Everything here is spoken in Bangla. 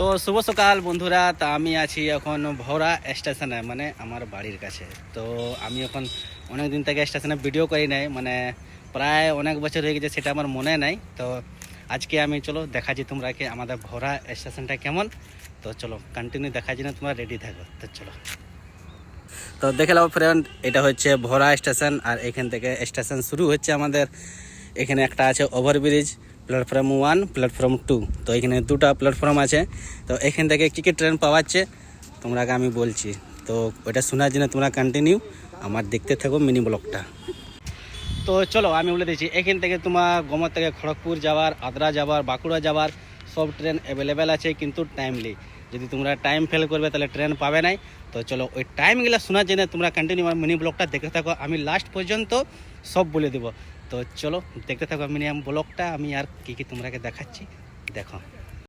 তো শুভ সকাল বন্ধুরা। তা আমি আছি এখন ভরা স্টেশনে মানে আমার বাড়ির কাছে। তো আমি এখন অনেক দিন থেকে স্টেশনে ভিডিও করি নাই মানে প্রায় অনেক বছর হয়ে গেছে সেটা আমার মনে নাই। তো আজকে আমি, চলো দেখাচ্ছি তোমরা কি আমাদের ভরা স্টেশনটা কেমন। তো চলো কন্টিনিউ দেখার জন্য তোমরা রেডি থাকো, তো চলো। তো দেখে নাও ফ্রেন্ড এটা হচ্ছে ভরা স্টেশন, আর এখান থেকে স্টেশন শুরু হচ্ছে আমাদের। এখানে একটা আছে overbridge platform one, platform two. তো এখানে দুটা প্ল্যাটফর্ম আছে। তো এখান থেকে কী কী ট্রেন পাওয়াচ্ছে তোমরাকে আমি বলছি। তো ওটা শোনার জন্য তোমরা কন্টিনিউ আমার দেখতে থাকো মিনি ব্লগটা তো চলো, আমি বলে দিচ্ছি, এখান থেকে তোমার গোমর থেকে খড়গপুর যাওয়ার, আদ্রা যাওয়ার, বাঁকুড়া যাওয়ার, সব ট্রেন অ্যাভেলেবেল আছে কিন্তু টাইমলি যদি তোমরা টাইম ফেল করবে, তাহলে ট্রেন পাবে নাই। তো চলো, ওই টাইমগুলো শোনার জন্য তোমরা কন্টিনিউ আমার মিনি ব্লগটা দেখতে থাকো। আমি লাস্ট পর্যন্ত সব বলে দেবো। তো চলো দেখতে থাকো মিনিমাম ব্লগটা আমি আর কী কী তোমরাকে দেখাচ্ছি। দেখো।